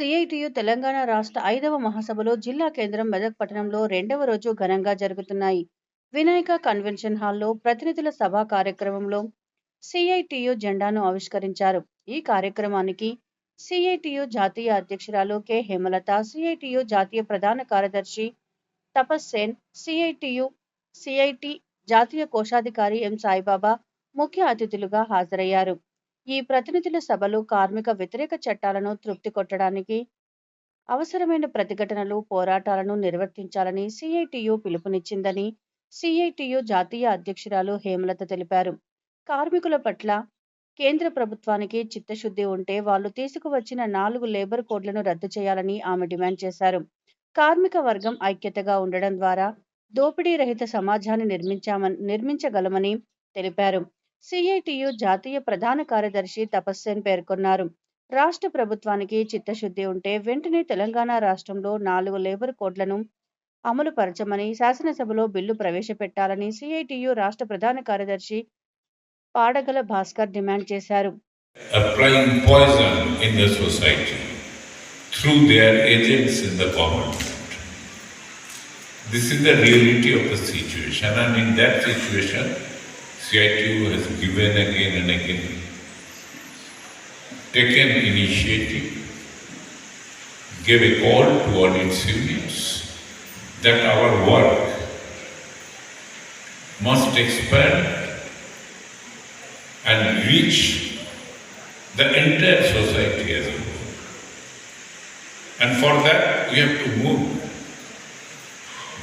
CITU Telangana రాష్ట్ర ఐదవ మహాసభలో జిల్లా కేంద్రం మెదక్ పట్టణంలో రెండవ రోజు ఘనంగా జరుగుతున్నాయి. వినాయక కన్వెన్షన్ హాల్లో ప్రతినిధుల సభా కార్యక్రమంలో సిఐటియు జెండాను ఆవిష్కరించారు. ఈ కార్యక్రమానికి సిఐటియు జాతీయ అధ్యక్షురాలు కె. హేమలత సిఐటియు జాతీయ ప్రధాన కార్యదర్శి తపస్ సేన్ సిఐటియు సిఐటి జాతీయ కోశాధికారి ఎం. సాయిబాబా ముఖ్య అతిథులుగా హాజరయ్యారు. ఈ ప్రతినిధుల సభలు కార్మిక వ్యతిరేక చట్టాలను తృప్తి కొట్టడానికి అవసరమైన ప్రతిఘటనలు పోరాటాలను నిర్వర్తించాలని సిఐటియు పిలుపునిచ్చిందని సిఐటియు జాతీయ అధ్యక్షురాలు హేమలత తెలిపారు. కార్మికుల పట్ల కేంద్ర ప్రభుత్వానికి చిత్తశుద్ధి ఉంటే వాళ్ళు తీసుకువచ్చిన నాలుగు లేబర్ కోడ్లను రద్దు చేయాలని ఆమె డిమాండ్ చేశారు. కార్మిక వర్గం ఐక్యతగా ఉండడం ద్వారా దోపిడీ రహిత సమాజాన్ని నిర్మించామని నిర్మించగలమని తెలిపారు. సిఐటియు జాతీయ ప్రధాన కార్యదర్శి తపస్సేన్ పేర్కొన్నారు రాష్ట్ర ప్రభుత్వానికి చిత్తశుద్ధి ఉంటే వెంటనే తెలంగాణ రాష్ట్రంలో నాలుగు లేబర్ కోడ్లను అమలు పరచమని శాసనసభలో బిల్లు ప్రవేశపెట్టాలని సిఐటియు రాష్ట్ర ప్రధాన కార్యదర్శి పాడగల భాస్కర్ డిమాండ్ చేశారు. This is the reality of the situation, and in that situation, CITU has given again and again, taken initiative, gave a call to all its units that our work must expand and reach the entire society as a whole. And for that, we have to move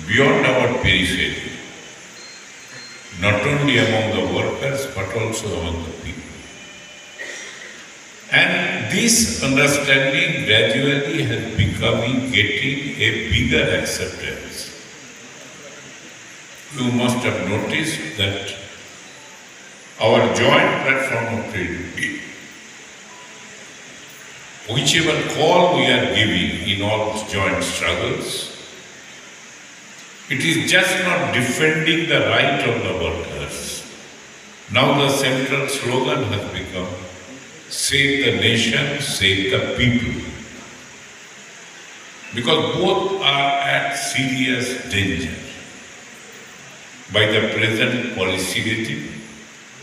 beyond our periphery, not only among the workers, but also among the people. And this understanding gradually has becoming getting a bigger acceptance. You must have noticed that our joint platform of trade, whichever call we are giving in all joint struggles, it is just not defending the right of the workers. Now the central slogan has become save the nation, save the people. Because both are at serious danger by the present policy regime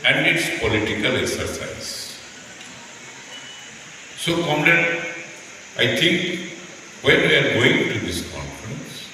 and its political exercise. So, comrade, I think when we are going to this